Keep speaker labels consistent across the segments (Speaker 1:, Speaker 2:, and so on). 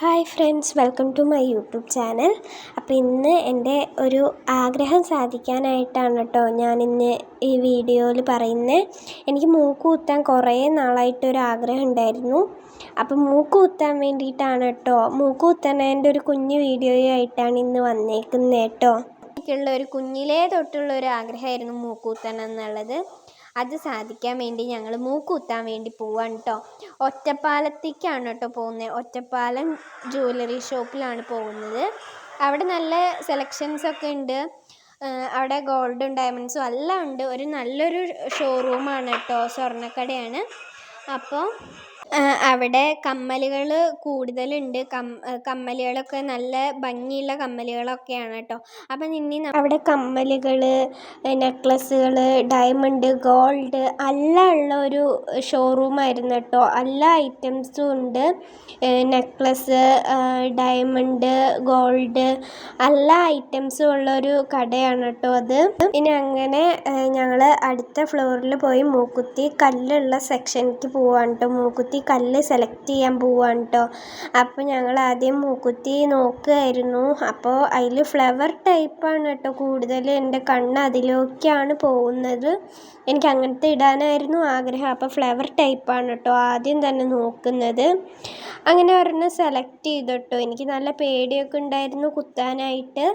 Speaker 1: Hi friends welcome to my YouTube channel. അപ്പോൾ ഇന്ന് എന്റെ ഒരു ആഗ്രഹം സാധിക്കാനായിട്ടാണ് കേട്ടോ ഞാനിന്ന് ഈ വീഡിയോയിൽ പറയുന്നത് എനിക്ക് മൂക്ക് കുത്താൻ കുറേ നാളായിട്ടൊരു ആഗ്രഹം ഉണ്ടായിരുന്നു. അപ്പം മൂക്ക് കുത്താൻ വേണ്ടിയിട്ടാണ് കേട്ടോ മൂക്ക് കുത്താനതിന്റെ ഒരു കുഞ്ഞു വീഡിയോയായിട്ടാണ് ഇന്ന് വന്നേക്കുന്നത് കേട്ടോ എനിക്കുള്ള ഒരു കുഞ്ഞിലേ തൊട്ടുള്ള ഒരു ആഗ്രഹമായിരുന്നു മൂക്ക് എന്നുള്ളത്. അത് സാധിക്കാൻ വേണ്ടി ഞങ്ങൾ മൂക്ക് കുത്താൻ വേണ്ടി പോവാണ് കേട്ടോ ഒറ്റപ്പാലത്തേക്കാണ് കേട്ടോ പോകുന്നത് ഒറ്റപ്പാലം ജ്വല്ലറി ഷോപ്പിലാണ് പോകുന്നത്. അവിടെ നല്ല സെലക്ഷൻസ് ഒക്കെ ഉണ്ട്. അവിടെ ഗോൾഡും ഡയമണ്ട്സും എല്ലാം ഉണ്ട്. ഒരു നല്ലൊരു ഷോറൂമാണ് കേട്ടോ സ്വർണക്കടയാണ്. അപ്പോൾ അവിടെ കമ്മലുകൾ കൂടുതലുണ്ട്. കമ്മലുകളൊക്കെ നല്ല ഭംഗിയുള്ള കമ്മലുകളൊക്കെയാണ് കേട്ടോ. അപ്പം ഇനി അവിടെ കമ്മലുകൾ നെക്ലസ്സുകൾ ഡയമണ്ട് ഗോൾഡ് എല്ലാം ഉള്ള ഒരു ഷോറൂമായിരുന്നു കേട്ടോ. എല്ലാ ഐറ്റംസും ഉണ്ട്. നെക്ലസ് ഡയമണ്ട് ഗോൾഡ് എല്ലാ ഐറ്റംസും ഉള്ള ഒരു കടയാണ് കേട്ടോ അത്. പിന്നെ അങ്ങനെ ഞങ്ങൾ അടുത്ത ഫ്ലോറിൽ പോയി മൂക്കുത്തി കല്ലുള്ള സെക്ഷനിലേക്ക് പോവാണ് കേട്ടോ. മൂക്കുത്തി മൂക്കുത്തി കല്ല് സെലക്ട് ചെയ്യാൻ പോവാണ് കേട്ടോ അപ്പോൾ ഞങ്ങൾ ആദ്യം മൂക്കുത്തി നോക്കുകയായിരുന്നു അപ്പോൾ അതിൽ ഫ്ലവർ ടൈപ്പാണ് കേട്ടോ കൂടുതൽ. എന്റെ കണ്ണ് അതിലേക്കാണ് പോകുന്നത്. എനിക്ക് അങ്ങനത്തെ ഇടാനായിരുന്നു ആഗ്രഹം. അപ്പോൾ ഫ്ലവർ ടൈപ്പാണ് കേട്ടോ ആദ്യം തന്നെ നോക്കുന്നത്. അങ്ങനെ ഒരെണ്ണം സെലക്ട് ചെയ്തു കേട്ടോ എനിക്ക് നല്ല പേടിയൊക്കെ ഉണ്ടായിരുന്നു കുത്താനായിട്ട്.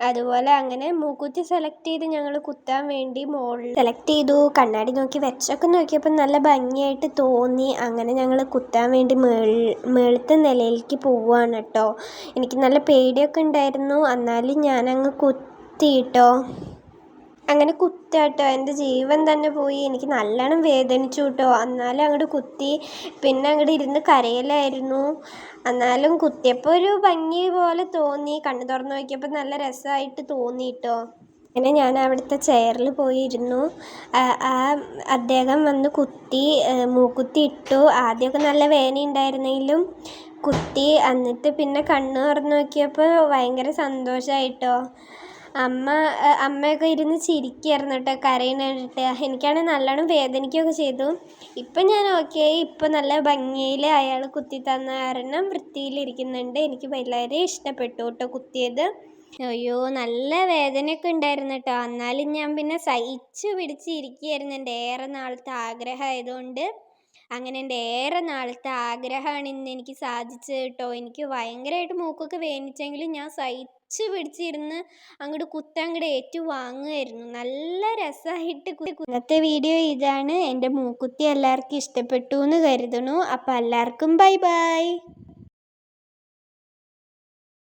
Speaker 1: അതുപോലെ അങ്ങനെ മൂക്കുത്തി സെലക്ട് ചെയ്ത് ഞങ്ങൾ കുത്താൻ വേണ്ടി മുകളിൽ സെലക്ട് ചെയ്തു. കണ്ണാടി നോക്കി വെച്ചൊക്കെ നോക്കിയപ്പോൾ നല്ല ഭംഗിയായിട്ട് തോന്നി. അങ്ങനെ ഞങ്ങൾ കുത്താൻ വേണ്ടി മേൾ മേളത്തെ നിലയിലേക്ക് പോവുകയാണ് കേട്ടോ എനിക്ക് നല്ല പേടിയൊക്കെ ഉണ്ടായിരുന്നു. എന്നാലും ഞാനങ്ങ് കുത്തി അങ്ങനെ കേട്ടോ. എന്റെ ജീവൻ തന്നെ പോയി. എനിക്ക് നല്ലോണം വേദനിച്ചു കേട്ടോ. എന്നാലും അങ്ങോട്ട് കുത്തി. പിന്നെ അങ്ങോട്ട് ഇരുന്ന് കരയലായിരുന്നു. എന്നാലും കുത്തിയപ്പോൾ ഒരു ഭംഗി പോലെ തോന്നി. കണ്ണു തുറന്ന് നോക്കിയപ്പോൾ നല്ല രസമായിട്ട് തോന്നി കേട്ടോ. അങ്ങനെ ഞാൻ അവിടുത്തെ ചെയറിൽ പോയിരുന്നു. ആ അദ്ദേഹം വന്ന് കുത്തി മൂക്കുത്തി ഇട്ടു. ആദ്യമൊക്കെ നല്ല വേദന ഉണ്ടായിരുന്നെങ്കിലും കുത്തി. എന്നിട്ട് പിന്നെ കണ്ണ് തുറന്ന് നോക്കിയപ്പോൾ ഭയങ്കര സന്തോഷമായിട്ടോ അമ്മ അമ്മയൊക്കെ ഇരുന്ന് ചിരിക്കുകയായിരുന്നു കേട്ടോ കരയുന്ന കണ്ടിട്ട്. എനിക്കാണെങ്കിൽ നല്ലോണം വേദനിക്കുകയൊക്കെ ചെയ്തു. ഇപ്പം ഞാൻ ഓക്കെ ഇപ്പം നല്ല ഭംഗിയിൽ അയാൾ കുത്തി തന്ന കാരണം വൃത്തിയിലിരിക്കുന്നുണ്ട് എനിക്ക് വളരെ ഇഷ്ടപ്പെട്ടു കേട്ടോ കുത്തിയത്. അയ്യോ നല്ല വേദനയൊക്കെ ഉണ്ടായിരുന്നു കേട്ടോ. എന്നാലും ഞാൻ പിന്നെ സഹിച്ചു പിടിച്ചിരിക്കുകയായിരുന്നു എന്റെ ഏറെ നാളത്തെ ആഗ്രഹമായതുകൊണ്ട്. അങ്ങനെ എന്റെ ഏറെ നാളത്തെ ആഗ്രഹമാണ് ഇന്ന് എനിക്ക് സാധിച്ചത് കേട്ടോ. എനിക്ക് ഭയങ്കരമായിട്ട് മൂക്കൊക്കെ വേദനിച്ചെങ്കിലും ഞാൻ സഹിച്ച് പിടിച്ചിരുന്ന് അങ്ങോട്ട് കുത്താൻ അങ്ങോട്ട് ഏറ്റു വാങ്ങുമായിരുന്നു നല്ല രസമായിട്ട് ഇന്നത്തെ വീഡിയോ ഇതാണ്. എന്റെ മൂക്കുത്തി എല്ലാവർക്കും ഇഷ്ടപ്പെട്ടു എന്ന് കരുതണു അപ്പോൾ എല്ലാവർക്കും ബൈ ബൈ.